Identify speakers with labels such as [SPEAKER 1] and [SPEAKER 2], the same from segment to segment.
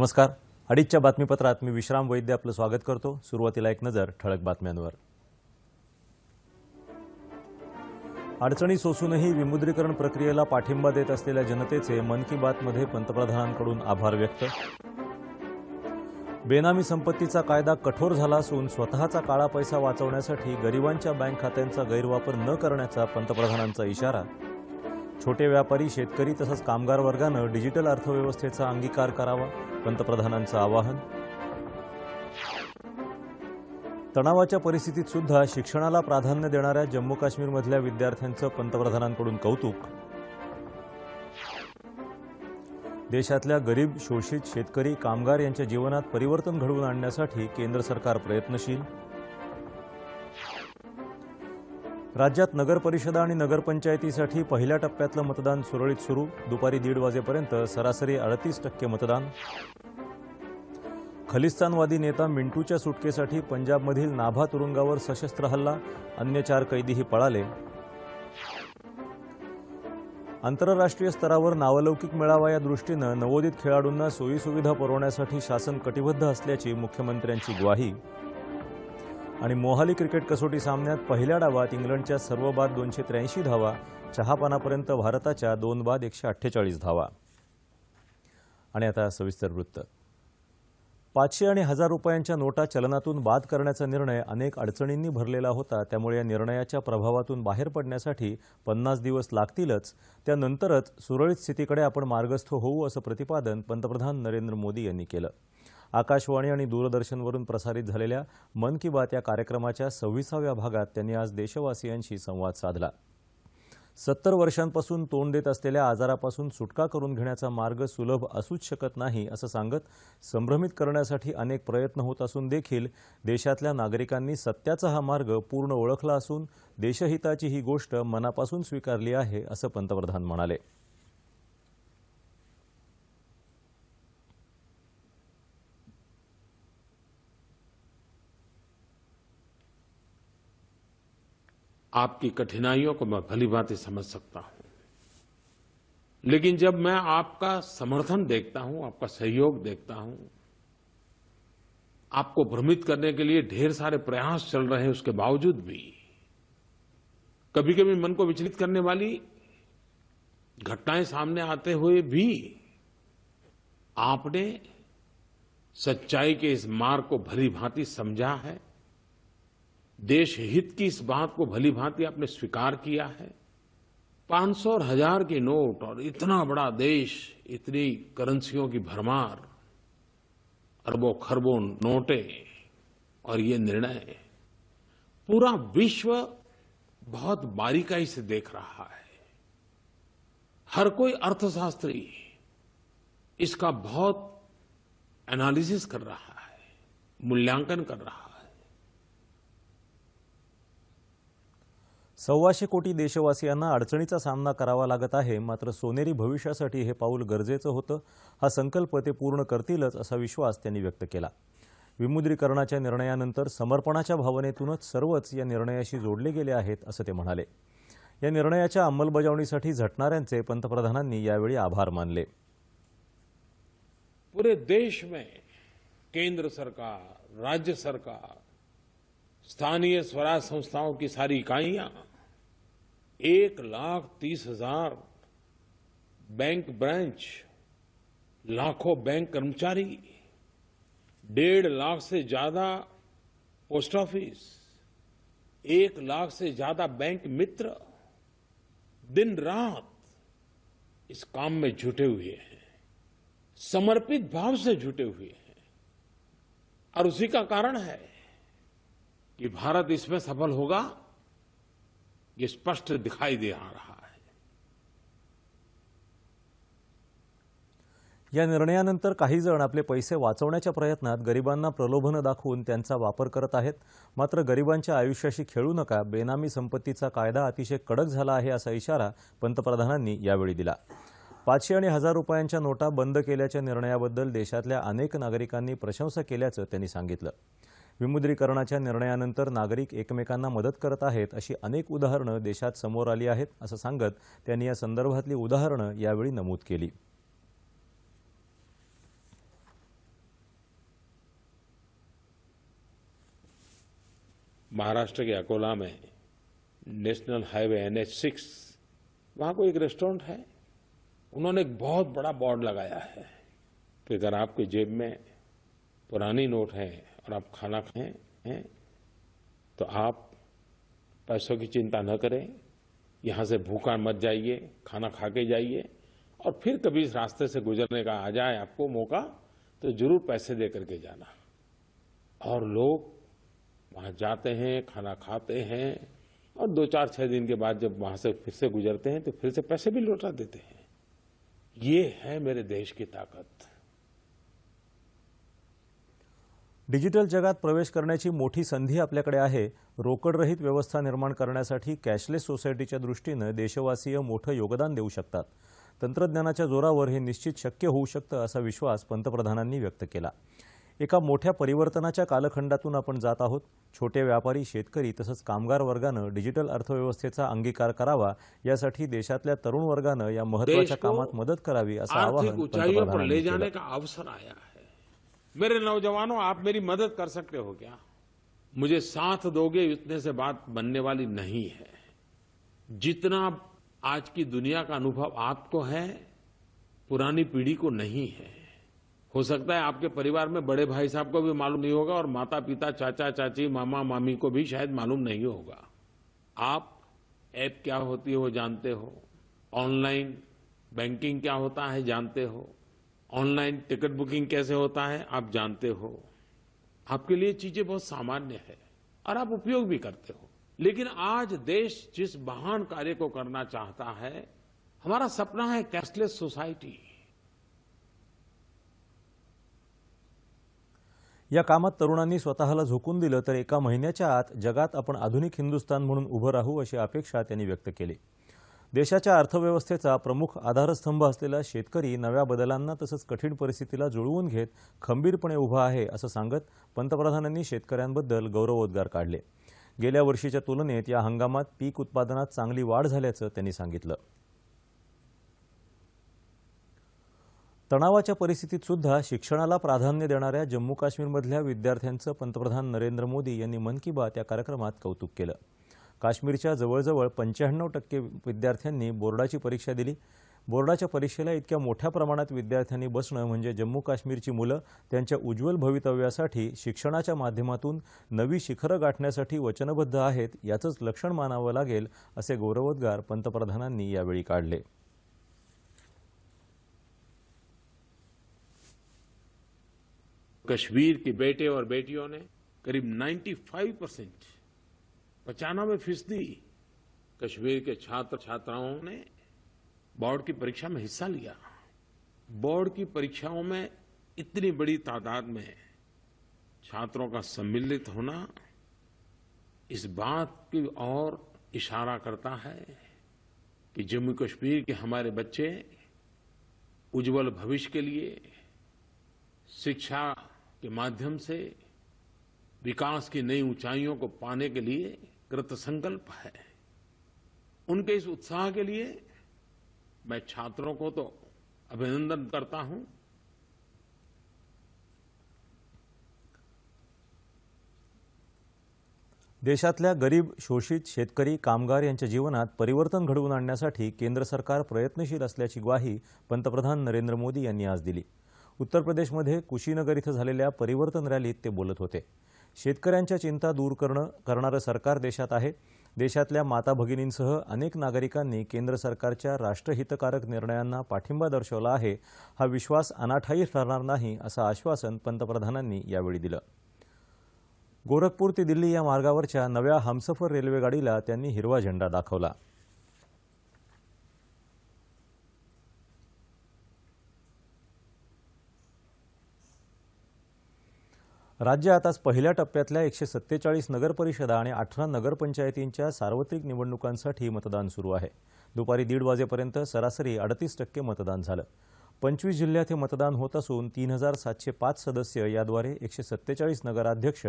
[SPEAKER 1] नमस्कार अडीचच्या बातमीपत्रात मी विश्राम वैद्य आपलं स्वागत करतो सुरुवातीला एक नजर ठळक बातम्यांवर अडचणी सोसूनही विमुद्रीकरण प्रक्रियेला पाठिंबा देत असलेल्या जनतेचे मन की बातमध्ये पंतप्रधानांकडून आभार व्यक्त बेनामी संपत्तीचा कायदा कठोर झाला असून स्वतःचा काळा पैसा वाचवण्यासाठी गरिबांच्या बँक खात्यांचा गैरवापर न करण्याचा पंतप्रधानांचा इशारा छोटे व्यापारी शेतकरी तसंच कामगार वर्गानं डिजिटल अर्थव्यवस्थेचा अंगीकार करावा पंतप्रधानांचं आवाहन तणावाच्या परिस्थितीत सुद्धा शिक्षणाला प्राधान्य देणाऱ्या जम्मू काश्मीरमधल्या विद्यार्थ्यांचं पंतप्रधानांकडून कौतुक देशातल्या गरीब शोषित शेतकरी कामगार यांच्या जीवनात परिवर्तन घडवून आणण्यासाठी केंद्र सरकार प्रयत्नशील राज्यात नगरपरिषदा आणि नगरपंचायतीसाठी पहिल्या टप्प्यातलं मतदान सुरळीत सुरू दुपारी दीड वाजेपर्यंत सरासरी अडतीस टक्के मतदान खलिस्तानवादी नेता मिंटूच्या सुटकेसाठी पंजाबमधील नाभा तुरुंगावर सशस्त्र हल्ला अन्य चार कैदीही पळाले आंतरराष्ट्रीय स्तरावर नावलौकिक मिळावा या दृष्टीनं नवोदित खेळाडूंना सोयीसुविधा पुरवण्यासाठी शासन कटिबद्ध असल्याची मुख्यमंत्र्यांची ग्वाही आणि मोहाली क्रिकेट कसोटी सामन्यात पहिल्या डावात इंग्लंडच्या सर्व बाद दोनशे त्र्याऐंशी धावा चहापानापर्यंत भारताच्या दोन बाद एकशे अठ्ठेचाळीस धावा आणि आता सविस्तर वृत्त पाचशे आणि हजार रुपयांच्या नोटा चलनातून बाद करण्याचा निर्णय अनेक अडचणींनी भरलेला होता त्यामुळे या निर्णयाच्या प्रभावातून बाहेर पडण्यासाठी पन्नास दिवस लागतीलच त्यानंतरच सुरळीत स्थितीकडे आपण मार्गस्थ होऊ असं प्रतिपादन पंतप्रधान नरेंद्र मोदी यांनी केलं आकाशवाणी आणि दूरदर्शनवरून प्रसारित झालेल्या मन की बात या कार्यक्रमाच्या सव्वीसाव्या भागात त्यांनी आज देशवासियांशी संवाद साधला सत्तर वर्षांपासून तोंड देत असलेल्या आजारापासून सुटका करून घेण्याचा मार्ग सुलभ असूच शकत नाही असं सांगत संभ्रमित करण्यासाठी अनेक प्रयत्न होत असून देखील देशातल्या नागरिकांनी सत्याचा हा मार्ग पूर्ण ओळखला असून देशहिताची ही गोष्ट मनापासून स्वीकारली आहे असं पंतप्रधान म्हणाले
[SPEAKER 2] आपकी कठिनाइयों को मैं भली भांति समझ सकता हूं लेकिन जब मैं आपका समर्थन देखता हूं आपका सहयोग देखता हूं आपको भ्रमित करने के लिए ढेर सारे प्रयास चल रहे हैं उसके बावजूद भी कभी कभी मन को विचलित करने वाली घटनाएं सामने आते हुए भी आपने सच्चाई के इस मार्ग को भली भांति समझा है देश हित की इस बात को भली भांति आपने स्वीकार किया है पांच सौ और हजार के नोट और इतना बड़ा देश इतनी करेंसियों की भरमार अरबों खरबों नोटे और ये निर्णय पूरा विश्व बहुत बारीकाई से देख रहा है हर कोई अर्थशास्त्री इसका बहुत एनालिसिस कर रहा है मूल्यांकन कर रहा है
[SPEAKER 1] सव्वाशे कोटी देशवासियांना अडचणीचा सामना करावा लागत आहे मात्र सोनेरी भविष्यासाठी हे पाऊल गरजेचं होतं हा संकल्प ते पूर्ण करतीलच असा विश्वास त्यांनी व्यक्त केला विमुद्रीकरणाच्या निर्णयानंतर समर्पणाच्या भावनेतूनच सर्वच या निर्णयाशी जोडले गेले आहेत असं ते म्हणाले या निर्णयाच्या अंमलबजावणीसाठी झटणाऱ्यांचे पंतप्रधानांनी यावेळी आभार मानले
[SPEAKER 2] पुरे देश में केंद्र सरकार राज्य सरकार स्थानीय स्वराज संस्थाओं की सारी इकाइयां एक लाख तीस हजार बैंक ब्रांच लाखों बैंक कर्मचारी डेढ़ लाख से ज्यादा पोस्ट ऑफिस एक लाख से ज्यादा बैंक मित्र दिन रात इस काम में जुटे हुए हैं समर्पित भाव से जुटे हुए हैं और उसी का कारण है कि भारत इसमें सफल होगा ये स्पष्ट दिखाई दे आ रहा है
[SPEAKER 1] या निर्णयानंतर काही जण आपले पैसे वाचवण्याच्या प्रयत्नात गरिबांना प्रलोभनं दाखवून त्यांचा वापर करत आहेत मात्र गरिबांच्या आयुष्याशी खेळू नका बेनामी संपत्तीचा कायदा अतिशय कडक झाला आहे असा इशारा पंतप्रधानांनी यावेळी दिला पाचशे आणि हजार रुपयांच्या नोटा बंद केल्याच्या निर्णयाबद्दल देशातल्या अनेक नागरिकांनी प्रशंसा केल्याचं त्यांनी सांगितलं विमुद्रीकरणाच्या निर्णयानंतर नागरिक एकमेकांना मदत करत आहेत अशी अनेक उदाहरणं देशात समोर आली आहेत असं सांगत त्यांनी या संदर्भातली उदाहरणं यावेळी नमूद केली
[SPEAKER 2] महाराष्ट्र के अकोला में national highway N H six वहां को एक रेस्टोरेंट है उन्होंने एक बहुत बड़ा बोर्ड लगाया है कि अगर आपके जेब में पुरानी नोट है और आप खाना खाएं हैं तो आप पैसों की चिंता न करें यहां से भूखा मत जाइए खाना खा के जाइए और फिर कभी इस रास्ते से गुजरने का आ जाए आपको मौका तो जरूर पैसे दे करके जाना और लोग वहां जाते हैं खाना खाते हैं और दो चार छह दिन के बाद जब वहां से फिर से गुजरते हैं तो फिर से पैसे भी लौटा देते हैं ये है मेरे देश की ताकत
[SPEAKER 1] डिजिटल जगात प्रवेश करण्याची मोठी संधी आपल्याकडे आहे रोकडरहित व्यवस्था निर्माण करण्यासाठी कॅशलेस सोसायटीच्या दृष्टीनं देशवासीय मोठं योगदान देऊ शकतात तंत्रज्ञानाच्या जोरावर हे निश्चित शक्य होऊ शकतं असा विश्वास पंतप्रधानांनी व्यक्त केला एका मोठ्या परिवर्तनाच्या कालखंडातून आपण जात आहोत छोटे व्यापारी शेतकरी तसंच कामगार वर्गानं डिजिटल अर्थव्यवस्थेचा अंगीकार करावा यासाठी देशातल्या तरुण वर्गानं या महत्वाच्या हो कामात मदत करावी असं आवाहन
[SPEAKER 2] मेरे नौजवानों आप मेरी मदद कर सकते हो क्या मुझे साथ दोगे इतने से बात बनने वाली नहीं है जितना आज की दुनिया का अनुभव आपको है पुरानी पीढ़ी को नहीं है हो सकता है आपके परिवार में बड़े भाई साहब को भी मालूम नहीं होगा और माता पिता चाचा चाची मामा मामी को भी शायद मालूम नहीं होगा आप ऐप क्या होती है वो जानते हो ऑनलाइन बैंकिंग क्या होता है जानते हो ऑनलाइन टिकट बुकिंग कैसे होता है आप जानते हो आपके लिए चीजें बहुत सामान्य है और आप उपयोग भी करते हो लेकिन आज देश जिस महान कार्य को करना चाहता है हमारा सपना है कैशलेस सोसायटी
[SPEAKER 1] या कामात तरुणांनी स्वतःला झोकून दिलं तर एका महिन्याच्या आत जगात आपण आधुनिक हिंदुस्तान म्हणून उभं राहू अशी अपेक्षा त्यांनी व्यक्त केली देशाच्या अर्थव्यवस्थेचा प्रमुख आधारस्तंभ असलेला शेतकरी नव्या बदलांना तसंच कठीण परिस्थितीला जुळवून घेत खंबीरपणे उभा आहे असं सांगत पंतप्रधानांनी शेतकऱ्यांबद्दल गौरवोद्गार काढले गेल्या वर्षीच्या तुलनेत या हंगामात पीक उत्पादनात चांगली वाढ झाल्याचं त्यांनी सांगितलं तणावाच्या परिस्थितीत सुद्धा शिक्षणाला प्राधान्य देणाऱ्या जम्मू काश्मीरमधल्या विद्यार्थ्यांचं पंतप्रधान नरेंद्र मोदी यांनी मन की बात या कार्यक्रमात कौतुक केलं काश्मीरच्या जवळजवळ पंच्याण्णव टक्के विद्यार्थ्यांनी बोर्डाची परीक्षा दिली बोर्डाच्या परीक्षेला इतक्या मोठ्या प्रमाणात विद्यार्थ्यांनी बसणं म्हणजे जम्मू काश्मीरची मुलं त्यांच्या उज्ज्वल भवितव्यासाठी शिक्षणाच्या माध्यमातून नवी शिखरं गाठण्यासाठी वचनबद्ध आहेत याचंच लक्षण मानावं लागेल असे गौरवोद्गार पंतप्रधानांनी यावेळी काढले
[SPEAKER 2] कश्मीर के बेटे और बेटियों ने करीब 95 पचानवे फीसदी कश्मीर के छात्र छात्राओं ने बोर्ड की परीक्षा में हिस्सा लिया बोर्ड की परीक्षाओं में इतनी बड़ी तादाद में छात्रों का सम्मिलित होना इस बात की ओर इशारा करता है कि जम्मू कश्मीर के हमारे बच्चे उज्जवल भविष्य के लिए शिक्षा के माध्यम से विकास की नई ऊंचाइयों को पाने के लिए कृत है उनके इस उत्साह के लिए मैं छात्रों को तो अभिनंदन करता हूं
[SPEAKER 1] देशातल्या गरीब शोषित शेतकरी कामगार यांच्या जीवनात परिवर्तन घडवून आणण्यासाठी केंद्र सरकार प्रयत्नशील असल्याची ग्वाही पंतप्रधान नरेंद्र मोदी यांनी आज दिली उत्तर प्रदेशमध्ये कुशीनगर इथं झालेल्या परिवर्तन रॅलीत ते बोलत होते शेतकऱ्यांच्या चिंता दूर करणं करणारं सरकार देशात आहे देशातल्या माता भगिनींसह अनेक नागरिकांनी केंद्र सरकारच्या राष्ट्रहितकारक निर्णयांना पाठिंबा दर्शवला आहे हा विश्वास अनाठायी ठरणार नाही असं आश्वासन पंतप्रधानांनी यावेळी दिलं गोरखपूर ते दिल्ली या मार्गावरच्या नव्या हमसफर रेल्वेगाडीला त्यांनी हिरवा झेंडा दाखवला राज्यात आज पहिल्या टप्प्यातल्या एकशे सत्तेचाळीस नगरपरिषदा आणि अठरा नगरपंचायतींच्या सार्वत्रिक निवडणुकांसाठी मतदान सुरू आहे दुपारी दीड वाजेपर्यंत सरासरी अडतीस टक्के मतदान झालं पंचवीस जिल्ह्यात हे मतदान होत असून तीन हजार सातशे पाच सदस्य याद्वारे एकशे सत्तेचाळीस नगराध्यक्ष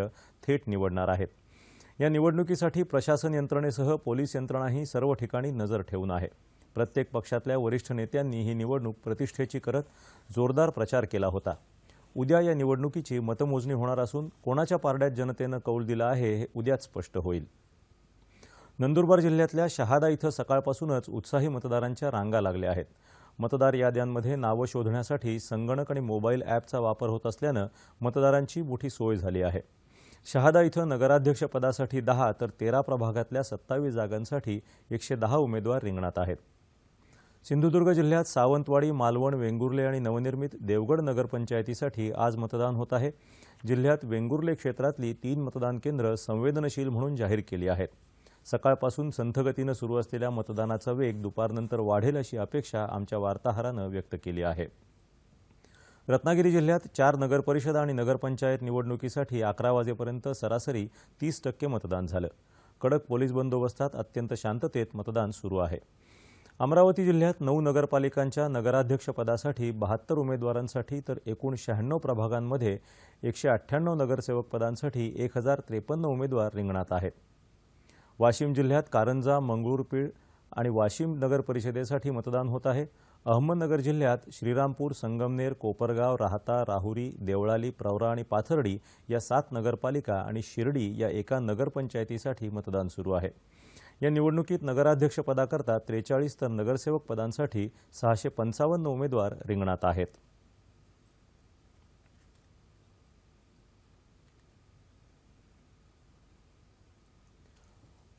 [SPEAKER 1] थेट निवडणार आहेत या निवडणुकीसाठी प्रशासन यंत्रणेसह पोलीस यंत्रणाही सर्व ठिकाणी नजर ठेवून आहे प्रत्येक पक्षातल्या वरिष्ठ नेत्यांनी ही निवडणूक प्रतिष्ठेची करत जोरदार प्रचार केला होता उद्या या निवडणुकीची मतमोजणी होणार असून कोणाच्या पारड्यात जनतेनं कौल दिला आहे हे उद्याच स्पष्ट होईल नंदुरबार जिल्ह्यातल्या शहादा इथं सकाळपासूनच उत्साही मतदारांच्या रांगा लागल्या आहेत मतदार याद्यांमध्ये नावं शोधण्यासाठी संगणक आणि मोबाईल ॲपचा वापर होत असल्यानं मतदारांची मोठी सोय झाली आहे शहादा इथं नगराध्यक्षपदासाठी दहा तर तेरा प्रभागातल्या सत्तावीस जागांसाठी एकशे दहा उमेदवार रिंगणात आहेत सिंधुदुर्ग जिल्ह्यात सावंतवाडी मालवण वेंगुर्ले आणि नवनिर्मित देवगड नगरपंचायतीसाठी आज मतदान होत आहे जिल्ह्यात वेंगुर्ले क्षेत्रातली तीन मतदान केंद्र संवेदनशील म्हणून जाहीर केली आहेत सकाळपासून संथगतीनं सुरू असलेल्या मतदानाचा वेग दुपारनंतर वाढेल अशी अपेक्षा आमच्या वार्ताहरानं व्यक्त केली आहे रत्नागिरी जिल्ह्यात चार नगरपरिषद आणि नगरपंचायत निवडणुकीसाठी अकरा वाजेपर्यंत सरासरी तीस टक्के मतदान झालं कडक पोलीस बंदोबस्तात अत्यंत शांततेत मतदान सुरू आहे अमरावती जिल्ह्यात नऊ नगरपालिकांच्या नगराध्यक्षपदासाठी बहात्तर उमेदवारांसाठी तर एकूण शहाण्णव प्रभागांमध्ये एकशे अठ्ठ्याण्णव नगरसेवक पदांसाठी एक हजार त्रेपन्न उमेदवार रिंगणात आहेत वाशिम जिल्ह्यात कारंजा मंगळूरपीळ आणि वाशिम नगर परिषदेसाठी मतदान होत आहे अहमदनगर जिल्ह्यात श्रीरामपूर संगमनेर कोपरगाव राहता राहुरी देवळाली प्रवरा आणि पाथर्डी या सात नगरपालिका आणि शिर्डी या एका नगरपंचायतीसाठी मतदान सुरू आहे या निवडणुकीत नगराध्यक्षपदाकरता त्रेचाळीस तर नगरसेवक पदांसाठी सहाशे पंचावन्न उमेदवार रिंगणात आहेत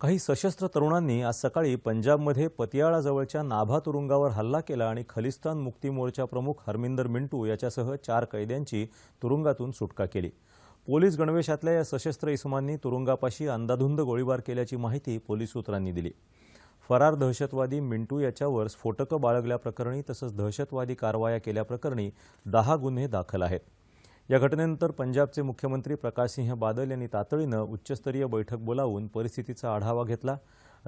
[SPEAKER 1] काही सशस्त्र तरुणांनी आज सकाळी पंजाबमध्ये पतियाळाजवळच्या नाभा तुरुंगावर हल्ला केला आणि खलिस्तान मुक्ती मोर्चा प्रमुख हरमिंदर मिंटू याच्यासह चार कैद्यांची तुरुंगातून सुटका केली पोलीस गणवेशातल्या या सशस्त्र इसमांनी तुरुंगापाशी अंदाधुंद गोळीबार केल्याची माहिती पोलीस सूत्रांनी दिली फरार दहशतवादी मिंटू याच्यावर स्फोटकं बाळगल्याप्रकरणी तसंच दहशतवादी कारवाया केल्याप्रकरणी दहा गुन्हे दाखल आहेत या घटनेनंतर पंजाबचे मुख्यमंत्री प्रकाशसिंह बादल यांनी तातडीनं उच्चस्तरीय बैठक बोलावून परिस्थितीचा आढावा घेतला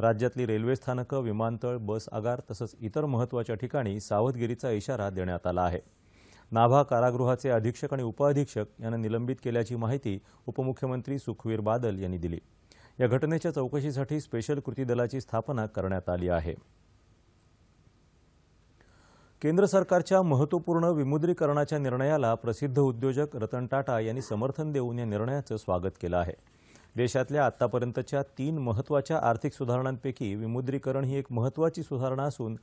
[SPEAKER 1] राज्यातली रेल्वे स्थानकं विमानतळ बस आगार तसंच इतर महत्त्वाच्या ठिकाणी सावधगिरीचा इशारा देण्यात आला आहे नाभा कारागृहाचे अधीक्षक आणि उपअधीक्षक यांना निलंबित केल्याची माहिती उपमुख्यमंत्री सुखवीर बादल यांनी दिली या घटनेच्या चौकशीसाठी स्पेशल कृती दलाची स्थापना करण्यात आली आहे केंद्र सरकारच्या महत्वपूर्ण विमुद्रीकरणाच्या निर्णयाला प्रसिद्ध उद्योजक रतन टाटा यांनी समर्थन देऊन या निर्णयाचं स्वागत केलं आहे देशातल्या आतापर्यंतच्या तीन महत्वाच्या आर्थिक सुधारणांपैकी विमुद्रीकरण ही एक महत्त्वाची सुधारणा असून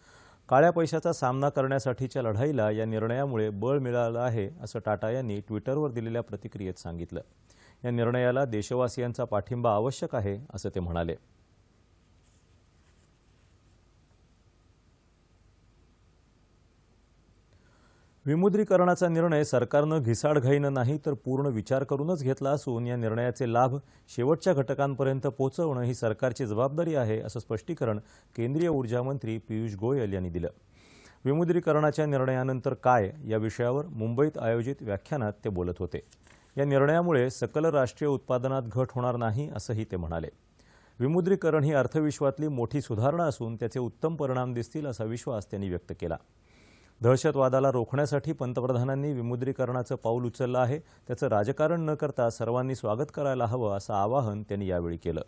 [SPEAKER 1] काळ्या पैशाचा सामना करण्यासाठीच्या लढाईला या निर्णयामुळे बळ मिळालं आहे असं टाटा यांनी ट्विटरवर दिलेल्या प्रतिक्रियेत सांगितलं या निर्णयाला देशवासियांचा पाठिंबा आवश्यक आहे असं ते म्हणाले विमुद्रीकरणाचा निर्णय सरकारनं घिसाडघाईनं नाही तर पूर्ण विचार करूनच घेतला असून या निर्णयाचे लाभ शेवटच्या घटकांपर्यंत पोहोचवणं ही सरकारची जबाबदारी आहे असं स्पष्टीकरण केंद्रीय ऊर्जामंत्री मंत्री पियुष गोयल यांनी दिलं विमुद्रीकरणाच्या निर्णयानंतर काय या विषयावर मुंबईत आयोजित व्याख्यानात ते बोलत होते या निर्णयामुळे सकल राष्ट्रीय उत्पादनात घट होणार नाही असंही ते म्हणाले विमुद्रीकरण ही अर्थविश्वातली मोठी सुधारणा असून त्याचे उत्तम परिणाम दिसतील असा विश्वास त्यांनी व्यक्त केला दहशतवादाला रोखण्यासाठी पंतप्रधानांनी विमुद्रीकरणाचं पाऊल उचललं आहे त्याचं राजकारण न करता सर्वांनी स्वागत करायला हवं असं आवाहन त्यांनी यावेळी केलं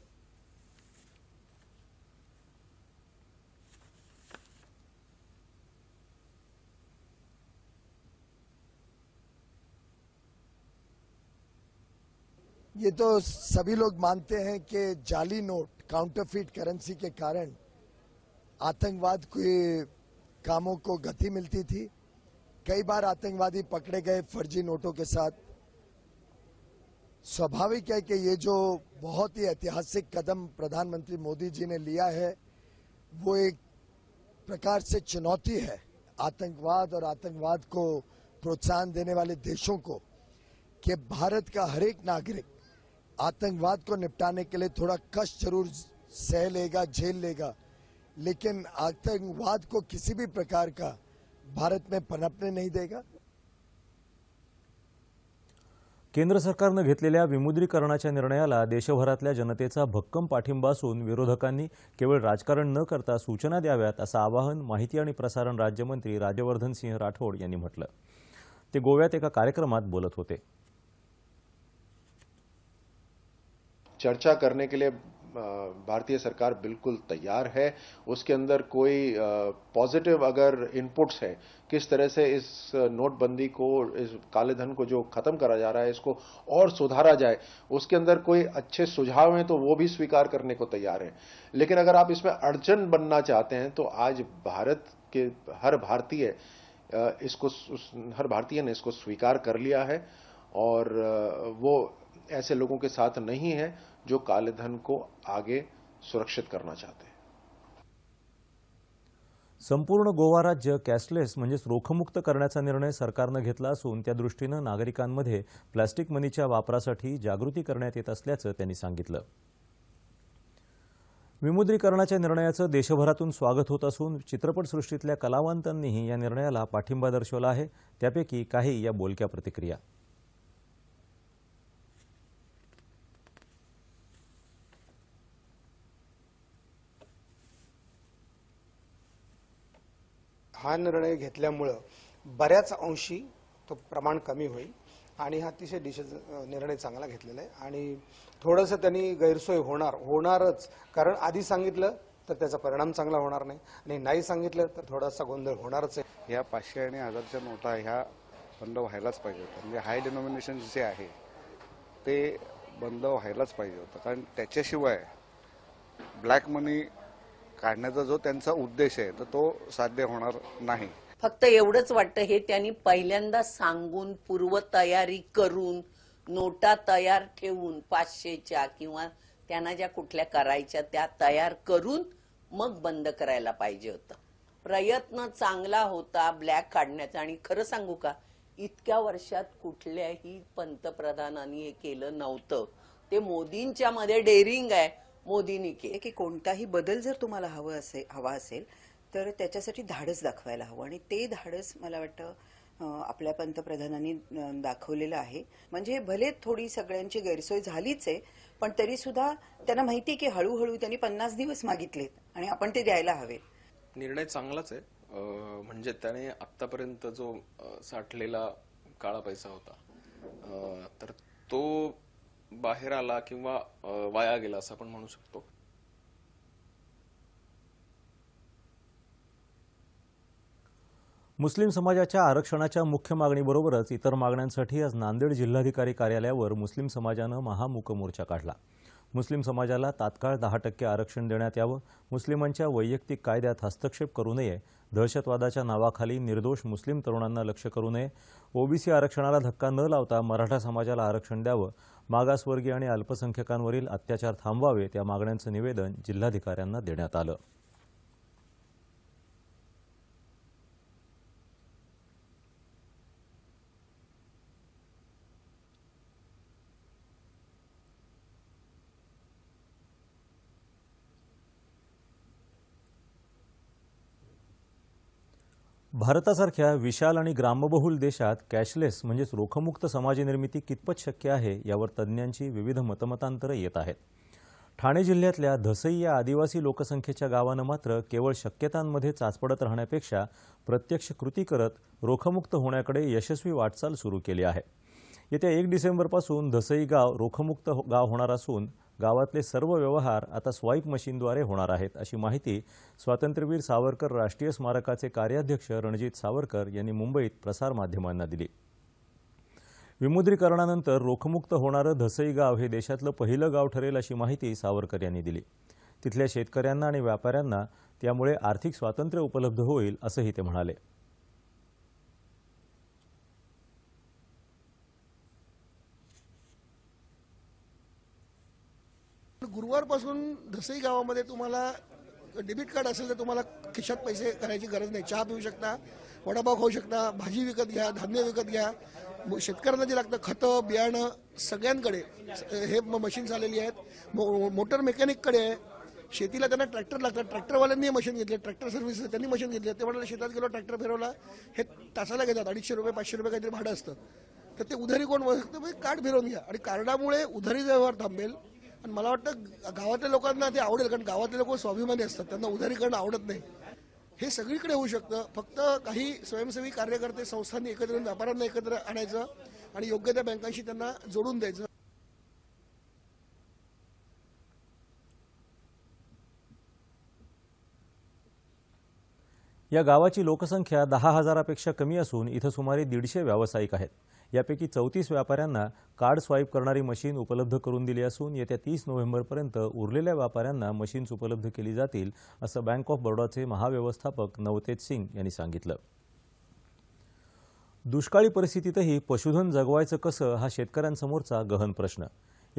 [SPEAKER 3] ये तो सभी लोग मानते हैं कि जाली नोट काउंटरफिट करेंसी के कारण आतंकवाद की कामों को गति मिलती थी कई बार आतंकवादी पकड़े गए फर्जी नोटों के साथ स्वाभाविक है कि ये जो बहुत ही ऐतिहासिक कदम प्रधानमंत्री मोदी जी ने लिया है वो एक प्रकार से चुनौती है आतंकवाद और आतंकवाद को प्रोत्साहन देने वाले देशों को कि भारत का हर एक नागरिक आतंकवाद को निपटाने के लिए थोड़ा कष्ट जरूर सह लेगा झेल लेगा लेकिन आतंकवाद को किसी भी प्रकार का भारत में पनपने नहीं देगा
[SPEAKER 1] केंद्र सरकारनं घेतलेल्या विमुद्रीकरणाच्या निर्णयाला देशभरातल्या जनतेचा भक्कम पाठिंबा असून विरोधकांनी केवळ राजकारण न करता सूचना द्याव्यात असं आवाहन माहिती आणि प्रसारण राज्यमंत्री राज्यवर्धन सिंह राठोड यांनी म्हटलं ते गोव्यात एका कार्यक्रमात बोलत होते
[SPEAKER 4] चर्चा करने के लिए भारतीय सरकार बिल्कुल तैयार है उसके अंदर कोई पॉजिटिव अगर इनपुट्स है किस तरह से इस नोटबंदी को इस काले धन को जो खत्म करा जा रहा है इसको और सुधारा जाए उसके अंदर कोई अच्छे सुझाव हैं तो वो भी स्वीकार करने को तैयार है लेकिन अगर आप इसमें अड़चन बनना चाहते हैं तो आज भारत के हर भारतीय इसको हर भारतीय ने इसको स्वीकार कर लिया है और वो ऐसे लोगों के साथ नहीं है जो कालेधन को आगे सुरक्षित करना चाहते
[SPEAKER 1] संपूर्ण गोवा राज्य कॅशलेस म्हणजेच रोखमुक्त करण्याचा निर्णय सरकारनं घेतला असून त्या दृष्टीनं नागरिकांमध्ये प्लास्टिक मनीच्या वापरासाठी जागृती करण्यात येत असल्याचं त्यांनी सांगितलं विमुद्रीकरणाच्या निर्णयाचं देशभरातून स्वागत होत असून चित्रपटसृष्टीतल्या कलावंतांनीही या निर्णयाला पाठिंबा दर्शवला आहे त्यापैकी काही या बोलक्या प्रतिक्रिया
[SPEAKER 5] हा निर्णय घेतल्यामुळं बऱ्याच अंशी तो प्रमाण कमी होईल आणि हा अतिशय डिशेज निर्णय चांगला घेतलेला आहे आणि थोडंसं त्यांनी गैरसोय होणार होणारच कारण आधी सांगितलं तर त्याचा परिणाम चांगला होणार नाही आणि नाही सांगितलं तर थोडासा गोंधळ होणारच आहे
[SPEAKER 6] ह्या पाचशे आणि हजारच्या नोटा ह्या बंद व्हायलाच पाहिजे होतं म्हणजे हाय डिनॉमिनेशन जे आहे ते बंद व्हायलाच पाहिजे होतं कारण त्याच्याशिवाय ब्लॅक मनी काढण्याचा जो त्यांचा उद्देश आहे तर तो साध्य होणार नाही
[SPEAKER 7] फक्त एवढंच वाटतं हे त्यांनी पहिल्यांदा सांगून पूर्वतयारी करून नोटा तयार ठेवून पाचशेच्या किंवा त्यांना ज्या कुठल्या करायच्या त्या तयार करून मग बंद करायला पाहिजे होतं प्रयत्न चांगला होता ब्लॅक काढण्याचा आणि खरं सांगू का इतक्या वर्षात कुठल्याही पंतप्रधानांनी हे केलं नव्हतं ते मोदींच्या मध्ये डेअरिंग आहे मोदींनी केले
[SPEAKER 8] की कोणताही बदल जर तुम्हाला हवं असे हवा असेल तर त्याच्यासाठी धाडस दाखवायला हवं आणि ते धाडस मला वाटतं आपल्या पंतप्रधानांनी दाखवलेलं आहे म्हणजे भले थोडी सगळ्यांची गैरसोय झालीच आहे पण तरी सुद्धा त्यांना माहिती की हळूहळू त्यांनी पन्नास दिवस मागितलेत आणि आपण ते द्यायला हवे
[SPEAKER 9] निर्णय चांगलाच आहे म्हणजे त्याने आतापर्यंत जो साठलेला काळा पैसा होता तर तो बाहेर आला किंवा वाया गेला असं आपण म्हणू शकतो
[SPEAKER 1] मुस्लिम समाजाच्या आरक्षणाच्या मुख्य मागणीबरोबरच इतर मागण्यांसाठी आज नांदेड जिल्हाधिकारी कार्यालयावर मुस्लिम समाजानं महामूक मोर्चा काढला मुस्लिम समाजाला तात्काळ दहा टक्के आरक्षण देण्यात यावं मुस्लिमांच्या वैयक्तिक कायद्यात हस्तक्षेप करू नये दहशतवादाच्या नावाखाली निर्दोष मुस्लिम तरुणांना लक्ष करू नये ओबीसी आरक्षणाला धक्का न लावता मराठा समाजाला आरक्षण द्यावं मागासवर्गीय आणि अल्पसंख्यकांवरील अत्याचार थांबवावेत या मागण्यांचं निवेदन जिल्हाधिकाऱ्यांना देण्यात आलं भारतासारख्या विशाल आणि ग्रामबहुल देशात कॅशलेस म्हणजेच रोखमुक्त समाजनिर्मिती कितपत शक्य आहे यावर तज्ज्ञांची विविध मतमतांतरं येत आहेत ठाणे जिल्ह्यातल्या धसई या आदिवासी लोकसंख्येच्या गावानं मात्र केवळ शक्यतांमध्ये चाचपडत राहण्यापेक्षा प्रत्यक्ष कृती करत रोखमुक्त होण्याकडे यशस्वी वाटचाल सुरू केली आहे येत्या एक डिसेंबरपासून धसई गाव रोखमुक्त गाव होणार असून गावातले सर्व व्यवहार आता स्वाईप मशीनद्वारे होणार आहेत अशी माहिती स्वातंत्र्यवीर सावरकर राष्ट्रीय स्मारकाचे कार्याध्यक्ष रणजित सावरकर यांनी मुंबईत प्रसारमाध्यमांना दिली विमुद्रीकरणानंतर रोखमुक्त होणारं धसई गाव हे देशातलं पहिलं गाव ठरेल अशी माहिती सावरकर यांनी दिली तिथल्या शेतकऱ्यांना आणि व्यापाऱ्यांना त्यामुळे आर्थिक स्वातंत्र्य उपलब्ध होईल असंही ते म्हणाले गुरुवारपासून धसई गावामध्ये तुम्हाला डेबिट कार्ड असेल तर तुम्हाला खिशात पैसे करायची गरज नाही चहा पिऊ शकता वडापाव खाऊ शकता भाजी विकत घ्या धान्य विकत घ्या शेतकऱ्यांना जे लागतं खतं बियाणं सगळ्यांकडे हे मशीन्स आलेली आहेत मोटर मेकॅनिककडे आहे शेतीला त्यांना ट्रॅक्टर लागतात ट्रॅक्टरवाल्यांनी मशीन घेतले ट्रॅक्टर सर्व्हिस त्यांनी मशीन घेतली ते म्हणाले शेतात गेलो ट्रॅक्टर फिरवला हे तासाला घेतात अडीचशे रुपये पाचशे रुपये काहीतरी भाडं असतं तर ते उधारी कोण म्हणू कार्ड फिरवून घ्या आणि कार्डामुळे उधारी व्यवहार थांबेल आणि मला वाटतं गावातल्या लोकांना ते आवडेल कारण गावातले लोक स्वाभिमानी असतात त्यांना उधारीकरण आवडत नाही हे सगळीकडे होऊ शकतं फक्त काही स्वयंसेवी कार्यकर्ते संस्थांनी एकत्र येऊन व्यापाऱ्यांना एकत्र आणायचं आणि योग्य त्या बँकांशी त्यांना जोडून द्यायचं या गावाची लोकसंख्या दहा हजारापेक्षा कमी असून इथं सुमारे दीडशे व्यावसायिक आहेत यापैकी चौतीस व्यापाऱ्यांना कार्ड स्वाईप करणारी मशीन उपलब्ध करून दिली असून येत्या तीस नोव्हेंबरपर्यंत उरलेल्या व्यापाऱ्यांना मशीन्स उपलब्ध केली जातील असं बँक ऑफ बडोदाचे महाव्यवस्थापक नवतेज सिंग यांनी सांगितलं दुष्काळी परिस्थितीतही पशुधन जगवायचं कसं हा शेतकऱ्यांसमोरचा गहन प्रश्न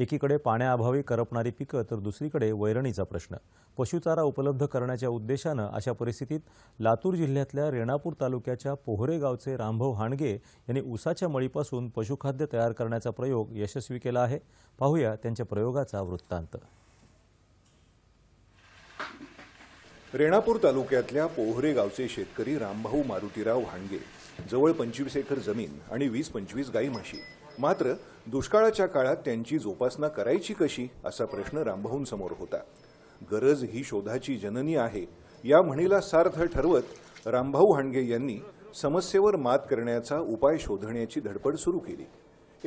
[SPEAKER 1] एकीकडे पाण्याअभावी करपणारी पिकं तर दुसरीकडे वैरणीचा प्रश्न पशुचारा उपलब्ध करण्याच्या उद्देशानं अशा परिस्थितीत लातूर जिल्ह्यातल्या रेणापूर तालुक्याच्या पोहरे गावचे रामभाऊ हाणगे यांनी उसाच्या मळीपासून पशुखाद्य तयार करण्याचा प्रयोग यशस्वी केला आहे पाहूया त्यांच्या प्रयोगाचा वृत्तांत रेणापूर तालुक्यातल्या पोहरे गावचे शेतकरी रामभाऊ मारुतीराव हांडगे जवळ पंचवीस एकर जमीन आणि वीस पंचवीस गाई म्हशी मात्र दुष्काळाच्या काळात त्यांची जोपासना करायची कशी असा प्रश्न रामभाऊंसमोर होता गरज ही शोधाची जननी आहे या म्हणीला सार्थ ठरवत रामभाऊ हांडगे यांनी समस्येवर मात करण्याचा उपाय शोधण्याची धडपड सुरू केली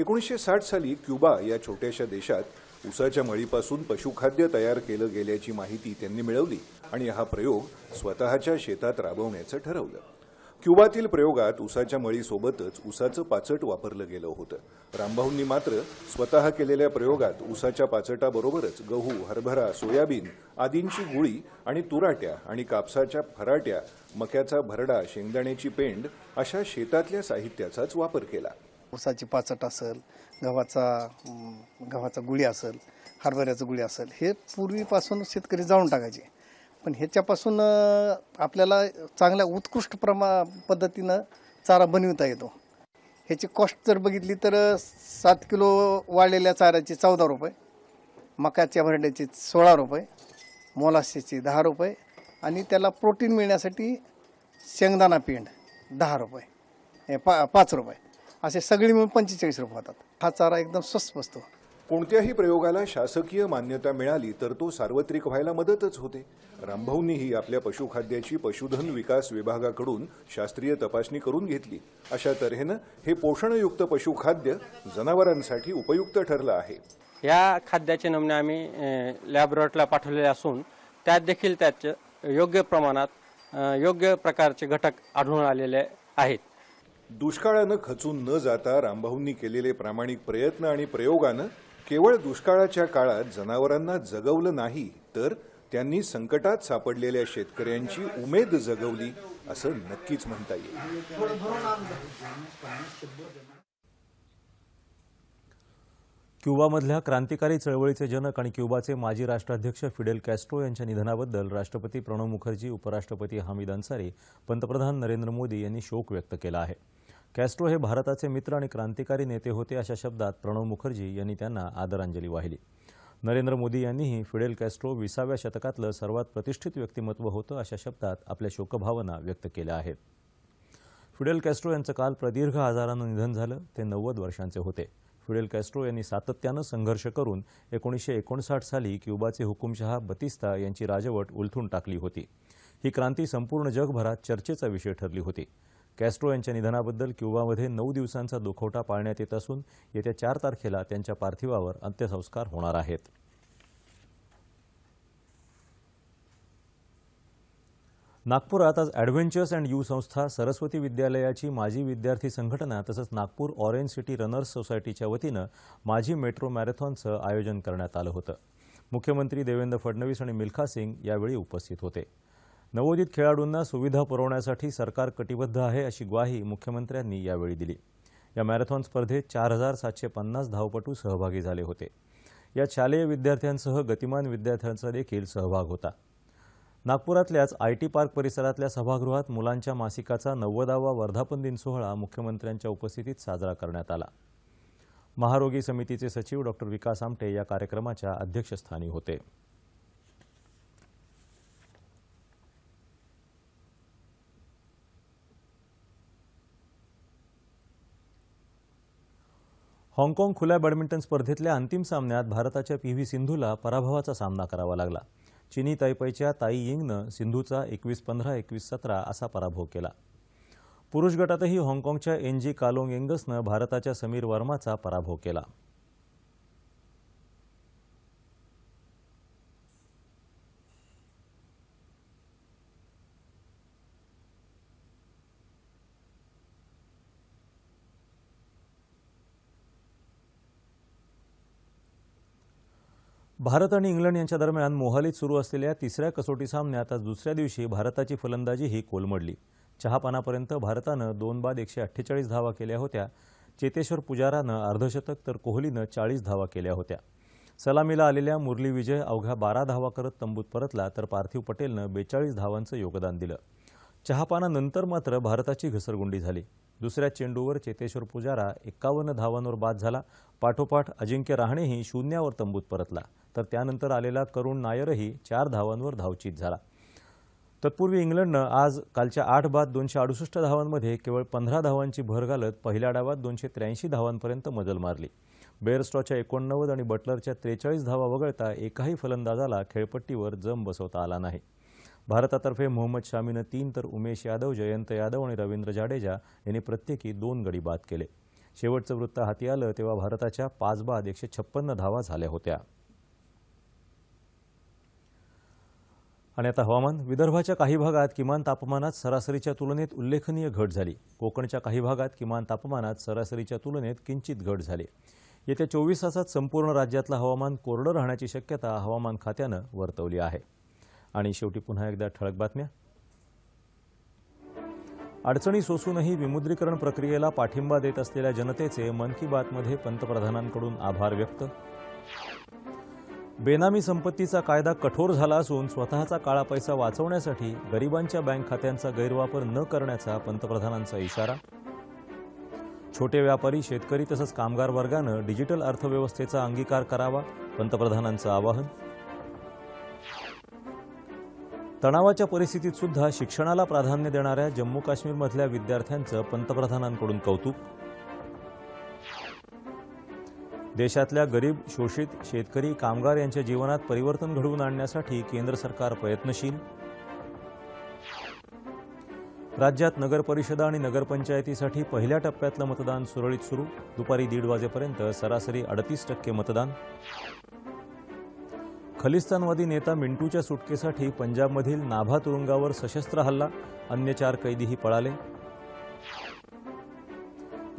[SPEAKER 1] एकोणीसशे साठ साली क्युबा या छोट्याशा देशात उसाच्या मळीपासून पशुखाद्य तयार केलं गेल्याची माहिती त्यांनी मिळवली आणि हा प्रयोग स्वतःच्या शेतात राबवण्याचं ठरवलं क्युबातील प्रयोगात उसाच्या मळीसोबतच उसाचं पाचट वापरलं गेलं होतं रामभाऊंनी मात्र स्वतः केलेल्या प्रयोगात उसाच्या पाचटाबरोबरच गहू हरभरा सोयाबीन आदींची गुळी आणि तुराट्या आणि कापसाच्या फराट्या मक्याचा भरडा शेंगदाण्याची पेंड अशा शेतातल्या साहित्याचाच वापर केला उसाची पाचट असेल गव्हाचा गव्हाचा गुळी असेल हरभऱ्याचं गुळी असेल हे पूर्वीपासून शेतकरी जाऊन टाकायचे पण ह्याच्यापासून आपल्याला चांगल्या उत्कृष्ट प्रमा पद्धतीनं चारा बनविता येतो ह्याची कॉस्ट जर बघितली तर सात किलो वाढलेल्या चाऱ्याचे चौदा रुपये मकाच्या भरड्याची सोळा रुपये मोलाशेचे दहा रुपये आणि त्याला प्रोटीन मिळण्यासाठी शेंगदाणा पेंड दहा रुपये पा पाच रुपये असे सगळे मिळून पंचेचाळीस रुपये होतात हा चारा एकदम स्वस्त बसतो कोणत्याही प्रयोगाला शासकीय मान्यता मिळाली तर तो सार्वत्रिक व्हायला मदतच होते रामभाऊंनीही आपल्या पशुखाद्याची पशुधन विकास विभागाकडून शास्त्रीय तपासणी करून घेतली अशा तऱ्हेनं हे पोषणयुक्त पशुखाद्य जनावरांसाठी उपयुक्त ठरलं आहे या खाद्याचे नमुने आम्ही लॅबोरेटरीला पाठवलेले असून त्यात देखील त्याचे योग्य प्रमाणात योग्य प्रकारचे घटक आढळून आलेले आहेत दुष्काळानं खचून न जाता रामभाऊंनी केलेले प्रामाणिक प्रयत्न आणि प्रयोगानं केवळ दुष्काळाच्या काळात जनावरांना जगवलं नाही तर त्यांनी संकटात सापडलेल्या शेतकऱ्यांची उमेद जगवली असं नक्कीच म्हणता येईल क्युबामधल्या क्रांतिकारी चळवळीचे जनक आणि क्युबाचे माजी राष्ट्राध्यक्ष फिडेल कॅस्ट्रो यांच्या निधनाबद्दल राष्ट्रपती प्रणव मुखर्जी उपराष्ट्रपती हामिद अन्सारी पंतप्रधान नरेंद्र मोदी यांनी शोक व्यक्त केला आहे कॅस्ट्रो हे भारताचे मित्र आणि क्रांतिकारी नेते होते अशा शब्दात प्रणव मुखर्जी यांनी त्यांना आदरांजली वाहिली नरेंद्र मोदी यांनीही फिडेल कॅस्ट्रो विसाव्या शतकातलं सर्वात प्रतिष्ठित व्यक्तिमत्व होतं अशा शब्दात आपल्या शोकभावना व्यक्त केल्या आहेत फिडेल कॅस्ट्रो यांचं काल प्रदीर्घ आजारानं निधन झालं ते नव्वद वर्षांचे होते फिडेल कॅस्ट्रो यांनी सातत्यानं संघर्ष करून एकोणीसशे एकोणसाठ साली क्युबाचे हुकुमशहा बतिस्ता यांची राजवट उलथून टाकली होती ही क्रांती संपूर्ण जगभरात चर्चेचा विषय ठरली होती कॅस्ट्रो यांच्या निधनाबद्दल क्युबामध्ये नऊ दिवसांचा दुखवटा पाळण्यात येत असून येत्या चार तारखेला त्यांच्या पार्थिवावर अंत्यसंस्कार होणार आहेत नागपुरात आज ॲडव्हेंचर्स अँड यू संस्था सरस्वती विद्यालयाची माजी विद्यार्थी संघटना तसंच नागपूर ऑरेंज सिटी रनर्स सोसायटीच्या वतीनं माजी मेट्रो मॅरेथॉनचं आयोजन करण्यात आलं होतं मुख्यमंत्री देवेंद्र फडणवीस आणि मिल्खा सिंग यावेळी उपस्थित होते नवोदित खेळाडूंना सुविधा पुरवण्यासाठी सरकार कटिबद्ध आहे अशी ग्वाही मुख्यमंत्र्यांनी यावेळी दिली या मॅरेथॉन स्पर्धेत चार हजार सातशे पन्नास धावपटू सहभागी झाले होते या शालेय विद्यार्थ्यांसह गतिमान विद्यार्थ्यांचा देखील सहभाग होता नागपुरातल्याच आय टी पार्क परिसरातल्या सभागृहात मुलांच्या मासिकाचा नव्वदावा वर्धापन दिन सोहळा मुख्यमंत्र्यांच्या उपस्थितीत साजरा करण्यात आला महारोगी समितीचे सचिव डॉक्टर विकास आमटे या कार्यक्रमाच्या अध्यक्षस्थानी होते हाँगकाँग खुल्या बॅडमिंटन स्पर्धेतल्या अंतिम सामन्यात भारताच्या पी व्ही सिंधूला पराभवाचा सामना करावा लागला चिनी ताईपैच्या ताई यिंगनं सिंधूचा एकवीस पंधरा एकवीस सतरा असा पराभव केला पुरुष गटातही हाँगकाँगच्या एन जी कालोंग यंगसनं भारताच्या समीर वर्माचा पराभव केला भारत आणि इंग्लंड यांच्या दरम्यान मोहालीत सुरू असलेल्या तिसऱ्या कसोटी सामन्यात आज दुसऱ्या दिवशी भारताची फलंदाजी ही कोलमडली चहापानापर्यंत भारतानं दोन बाद एकशे अठ्ठेचाळीस धावा केल्या होत्या चेतेश्वर पुजारानं अर्धशतक तर कोहलीनं चाळीस धावा केल्या होत्या सलामीला आलेल्या मुरली विजय अवघ्या बारा धावा करत तंबूत परतला तर पार्थिव पटेलनं बेचाळीस धावांचं योगदान दिलं चहापानानंतर मात्र भारताची घसरगुंडी झाली दुसऱ्या चेंडूवर चेतेश्वर पुजारा एक्कावन्न धावांवर बाद झाला पाठोपाठ अजिंक्य राहणेही शून्यावर तंबूत परतला तर त्यानंतर आलेला करुण नायरही चार धावांवर धावचित झाला तत्पूर्वी इंग्लंडनं आज कालच्या आठ बाद दोनशे अडुसष्ट धावांमध्ये केवळ पंधरा धावांची भर घालत पहिल्या डावात दोनशे त्र्याऐंशी धावांपर्यंत मजल मारली बेअरस्टॉच्या एकोणनव्वद आणि बटलरच्या त्रेचाळीस धावा वगळता एकाही फलंदाजाला खेळपट्टीवर जम बसवता आला नाही भारतातर्फे मोहम्मद शामीनं तीन तर उमेश यादव जयंत यादव आणि रवींद्र जाडेजा यांनी प्रत्येकी दोन गडी बाद केले शेवटचं वृत्त हाती आलं तेव्हा भारताच्या पाच बाद एकशे छप्पन्न धावा झाल्या होत्या आणि आता हवामान विदर्भाच्या काही भागात किमान तापमानात सरासरीच्या तुलनेत उल्लेखनीय घट झाली कोकणच्या काही भागात किमान तापमानात सरासरीच्या तुलनेत किंचित घट झाली येत्या चोवीस तासात संपूर्ण राज्यातलं हवामान कोरडं राहण्याची शक्यता हवामान खात्यानं वर्तवली आहे आणि शेवटी पुन्हा एकदा ठळक बातम्या अडचणी सोसूनही विमुद्रीकरण प्रक्रियेला पाठिंबा देत असलेल्या जनतेचे मन की बातमध्ये पंतप्रधानांकडून आभार व्यक्त बेनामी संपत्तीचा कायदा कठोर झाला असून स्वतःचा काळा पैसा वाचवण्यासाठी गरिबांच्या बँक खात्यांचा गैरवापर न करण्याचा पंतप्रधानांचा इशारा छोटे व्यापारी शेतकरी तसंच कामगार वर्गानं डिजिटल अर्थव्यवस्थेचा अंगीकार करावा पंतप्रधानांचं आवाहन तणावाच्या परिस्थितीत सुद्धा शिक्षणाला प्राधान्य देणाऱ्या जम्मू काश्मीरमधल्या विद्यार्थ्यांचं पंतप्रधानांकडून कौतुक देशातल्या गरीब शोषित शेतकरी कामगार यांच्या जीवनात परिवर्तन घडवून आणण्यासाठी केंद्र सरकार प्रयत्नशील राज्यात नगरपरिषदा आणि नगरपंचायतीसाठी पहिल्या टप्प्यातलं मतदान सुरळीत सुरू दुपारी दीड वाजेपर्यंत सरासरी अडतीस टक्के मतदान खलिस्तानवादी नेता मिंटूच्या सुटकेसाठी पंजाबमधील नाभा तुरुंगावर सशस्त्र हल्ला अन्य चार कैदीही पळाले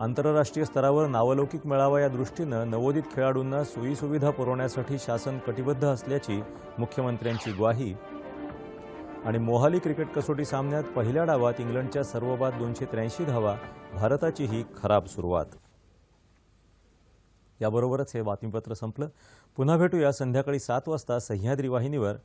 [SPEAKER 1] आंतरराष्ट्रीय स्तरावर नावलौकिक मिळावा या दृष्टीनं नवोदित खेळाडूंना सोयीसुविधा पुरवण्यासाठी शासन कटिबद्ध असल्याची मुख्यमंत्र्यांची ग्वाही आणि मोहाली क्रिकेट कसोटी सामन्यात पहिल्या डावात इंग्लंडच्या सर्वबाद दोनशे त्र्याऐंशी धावा भारताचीही खराब सुरुवात याबरोबरच हे बातमीपत्र संपलं पुन्हा भेटूया संध्याकाळी सात वाजता सह्याद्री वाहिनीवर